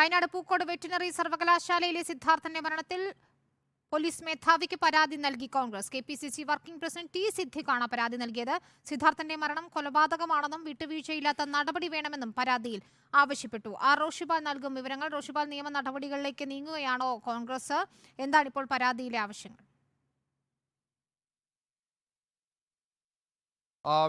Wayanad Pookode veterinary സർവകലാശാലയിലെ സിദ്ധാർത്ഥന്റെ മരണത്തിൽ police മേധാവിക്ക് പരാതി നൽകി Congress. K P C C working president T സിദ്ദിഖാണ് പരാതി നൽകിയത്. സിദ്ധാർത്ഥന്റെ മരണം കൊലപാതകമാണെന്നും വിട്ടുവീഴ്ചയില്ലാത്ത നടപടി വേണമെന്നും പരാതിയിൽ ആവശ്യപ്പെട്ടു. ആർ. റോഷിപാൽ നൽകും വിവരങ്ങൾ. റോഷിപാൽ നിയമ നടപടികളിലേക്ക് നീങ്ങുകയാണോ കോൺഗ്രസ്? എന്താണ് ഇപ്പോൾ പരാതിയിലെ ആവശ്യങ്ങൾ?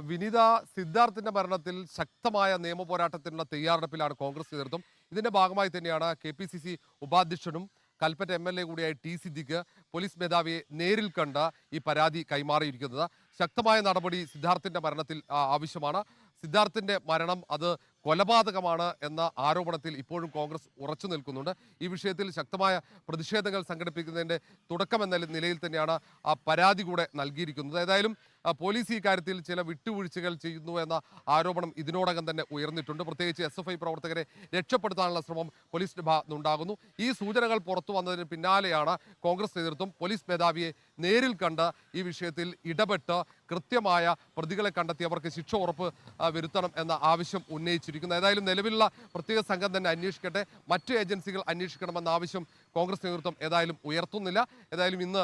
വിനിത സിദ്ധാർത്ഥിന്റെ മരണത്തിൽ ശക്തമായ നിയമ പോരാട്ടത്തിനുള്ള തയ്യാറെടുപ്പിലാണ് കോൺഗ്രസ് നേതൃത്വം. ഇതിന്റെ ഭാഗമായി തന്നെയാണ് കെ പി സി സി ഉപാധ്യക്ഷനും കൽപ്പറ്റ എം എൽ എ കൂടിയായ ടി സിദ്ദിഖ് പോലീസ് മേധാവിയെ നേരിൽ കണ്ട് ഈ പരാതി കൈമാറിയിരിക്കുന്നത്. ശക്തമായ നടപടി സിദ്ധാർത്ഥിന്റെ മരണത്തിൽ ആവശ്യമാണ്. സിദ്ധാർത്ഥിന്റെ മരണം അത് കൊലപാതകമാണ് എന്ന ആരോപണത്തിൽ ഇപ്പോഴും കോൺഗ്രസ് ഉറച്ചു നിൽക്കുന്നുണ്ട്. ഈ വിഷയത്തിൽ ശക്തമായ പ്രതിഷേധങ്ങൾ സംഘടിപ്പിക്കുന്നതിന്റെ തുടക്കം എന്ന നിലയിൽ തന്നെയാണ് ആ പരാതി കൂടെ നൽകിയിരിക്കുന്നത്. ഏതായാലും പോലീസ് ഈ കാര്യത്തിൽ ചില വിട്ടുവീഴ്ചകൾ ചെയ്യുന്നു എന്ന ആരോപണം ഇതിനോടകം തന്നെ ഉയർന്നിട്ടുണ്ട്. പ്രത്യേകിച്ച് എസ് എഫ് ഐ പ്രവർത്തകരെ രക്ഷപ്പെടുത്താനുള്ള ശ്രമം പോലീസ് ഭാഗത്തുനിന്നുണ്ടാകുന്നു ഈ സൂചനകൾ പുറത്തു വന്നതിന് പിന്നാലെയാണ് കോൺഗ്രസ് നേതൃത്വം പോലീസ് മേധാവിയെ നേരിൽ കണ്ട് ഈ വിഷയത്തിൽ ഇടപെട്ട് കൃത്യമായ പ്രതികളെ കണ്ടെത്തി അവർക്ക് ശിക്ഷ ഉറപ്പ് വരുത്തണം എന്ന ആവശ്യം ഉന്നയിച്ചിരിക്കുന്നു. ഏതായാലും നിലവിലുള്ള പ്രത്യേക സംഘം തന്നെ അന്വേഷിക്കട്ടെ. മറ്റ് ഏജൻസികൾ അന്വേഷിക്കണമെന്ന ആവശ്യം കോൺഗ്രസ് നേതൃത്വം ഏതായാലും ഉയർത്തുന്നില്ല. ഏതായാലും ഇന്ന്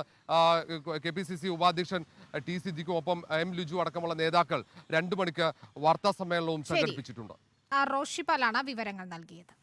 കെ സി സി ഉപാധ്യക്ഷൻ ടി സിദ്ദിഖും ഒപ്പം എം ലിജു അടക്കമുള്ള നേതാക്കൾ രണ്ടു മണിക്ക് വാർത്താ സമ്മേളനവും. സംഘടിപ്പിച്ചിട്ടുണ്ട് റോഷിപ്പാലാണ് റോഷിപാലാണ് വിവരങ്ങൾ നൽകിയത്